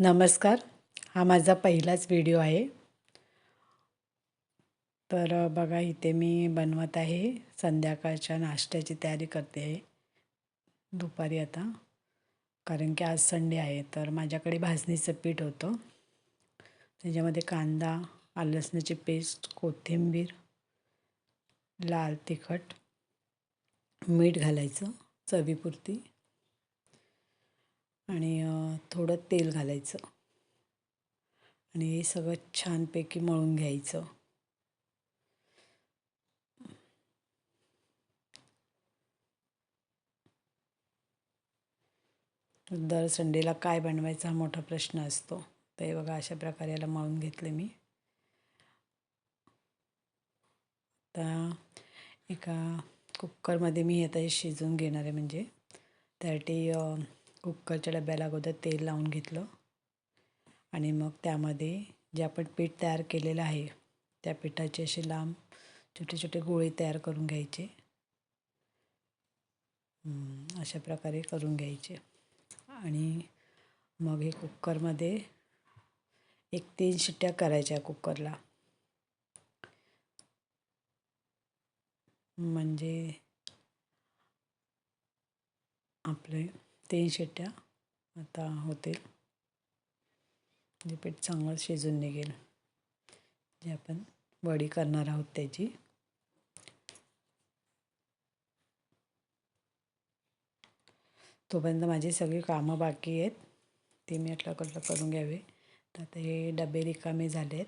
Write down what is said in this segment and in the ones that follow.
नमस्कार. हा माझा पहिलाच व्हिडिओ आहे. तर बघा इथे मी बनवत आहे. संध्याकाळच्या नाश्त्याची तयारी करते. आहे दुपारी आता. कारण की आज संडे आहे तर माझ्याकडे भाजणीचं पीठ होतं. त्याच्यामध्ये कांदा आलं लसणाची पेस्ट कोथिंबीर लाल तिखट मीठ घालायचं चवीपुरती. आणि थोडं तेल घालायचं. आणि हे सगळं छानपैकी मळून घ्यायचं. दर संडेला काय बनवायचा हा मोठा प्रश्न असतो. तर हे बघा अशा प्रकारे याला मळून घेतले मी. आता एका कुकरमध्ये मी आता हे शिजवून घेणार आहे म्हणजे. त्यासाठी कुकरच्या डब्याला अगोदर तेल लावून घेतलं. आणि मग त्यामध्ये जे आपण पीठ तयार केलेलं आहे त्या पिठाचे असे लांब छोटे छोटे गोळे तयार करून घ्यायचे. अशा प्रकारे करून घ्यायचे. आणि मग हे कुकरमध्ये एक तीन शिट्ट्या करायच्या कुकरला. म्हणजे आपले तीन शिट्ट्या आता होतील. म्हणजे पीठ चांगलं शिजून निघेल. जे आपण वडी करणार आहोत त्याची. तोपर्यंत माझी सगळी कामं बाकी आहेत. ती मी म्हटलं कसं करून घ्यावे. तर आता हे डबे रिकामे झाले आहेत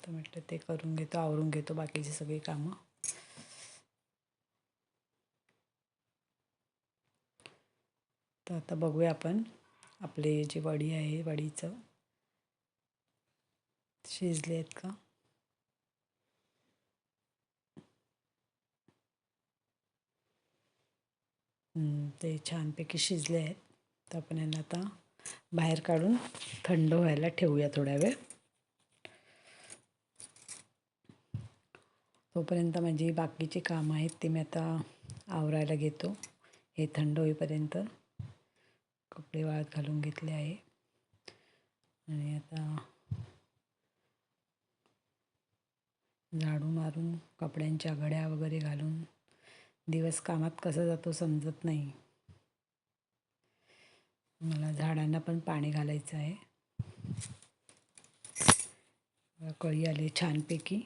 तर म्हटलं ते करून घेतो आवरून घेतो बाकीची सगळी कामं. तर आता बघूया आपण आपले जी वडी आहे वडीचं. शिजले आहेत का? ते छानपैकी शिजले आहेत. तर आपण यांना आता बाहेर काढून थंड व्हायला ठेवूया थोड्या वेळ. तोपर्यंत माझी बाकीची कामं आहेत ती मी आता आवरायला घेतो. हे थंड होईपर्यंत. कपडे वाळत घालून घेतले आहे. आणि आता झाडू मारून कपड्यांच्या घड्या वगैरे घालून दिवस कामात कसा जातो समजत नाही. मला झाडांना पण पाणी घालायचं आहे. कळी आली छानपैकी.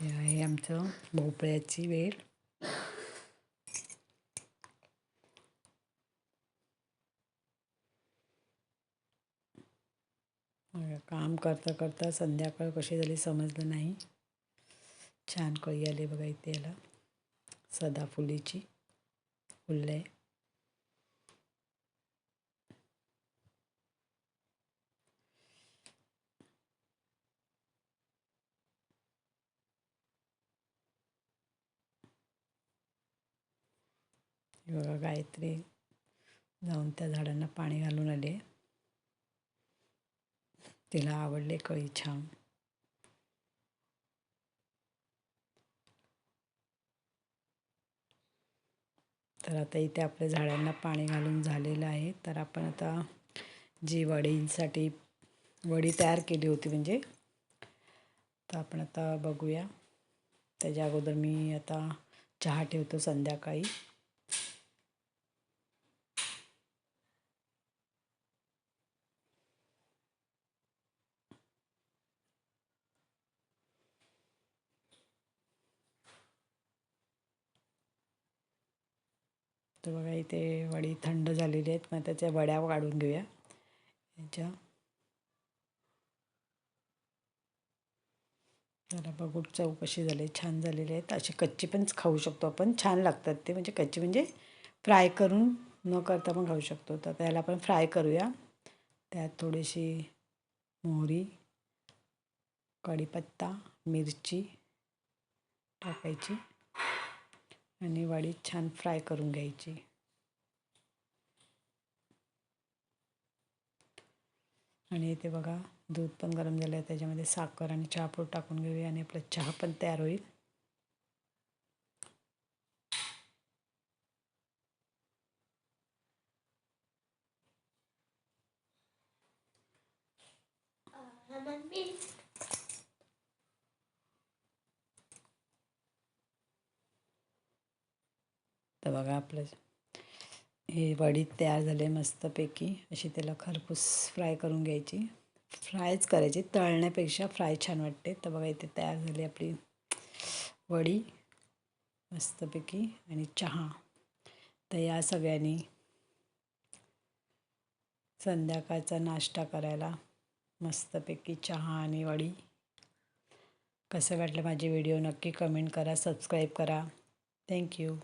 हे आहे आमचं भोपळ्याची वेल काम करता करता संध्याकाळ कशी झाली समजलं नाही. छान कळी आले बघा इथे याला. सदाफुलीची. फुले बघा गायत्री जाऊन त्या झाडांना पाणी घालून आले. तिला आवडले कळी छान. तर आता इथे आपल्या झाडांना पाणी घालून झालेलं आहे. तर आपण आता जी वडींसाठी वडी तयार केली होती म्हणजे तर आपण आता बघूया. त्याच्या अगोदर मी आता चहा ठेवतो संध्याकाळी. तर बघा इथे वडी थंड झालेली आहेत. मग त्याच्या वड्या काढून घेऊया. याच्या. जरा बघू चव कशी झाली. छान झालेले आहेत. अशी कच्ची पण खाऊ शकतो आपण. छान लागतात ते. म्हणजे कच्ची म्हणजे फ्राय करून न करता पण खाऊ शकतो. तर त्याला आपण फ्राय करूया. त्यात थोडीशी मोहरी कढीपत्ता मिरची टाकायची. आणि वाळीत छान फ्राय करून घ्यायची आणि इथे बघा दूध पण गरम झालं आहे त्याच्यामध्ये साखर आणि चहापूड टाकून घेऊया आणि आपला चहा पण तयार होईल तर बघा आपलं. हे वडी तयार झाले मस्तपैकी. अशी त्याला खरपूस फ्राय करून घ्यायची. फ्रायच करायची तळण्यापेक्षा फ्राय छान वाटते. तर बघा इथे तयार झाली आपली वडी. मस्तपैकी. आणि चहा. तर या सगळ्यांनी संध्याकाळचा नाश्ता करायला मस्तपैकी चहा आणि वडी. कसं वाटलं माझे व्हिडिओ नक्की कमेंट करा सबस्क्राईब करा. थँक्यू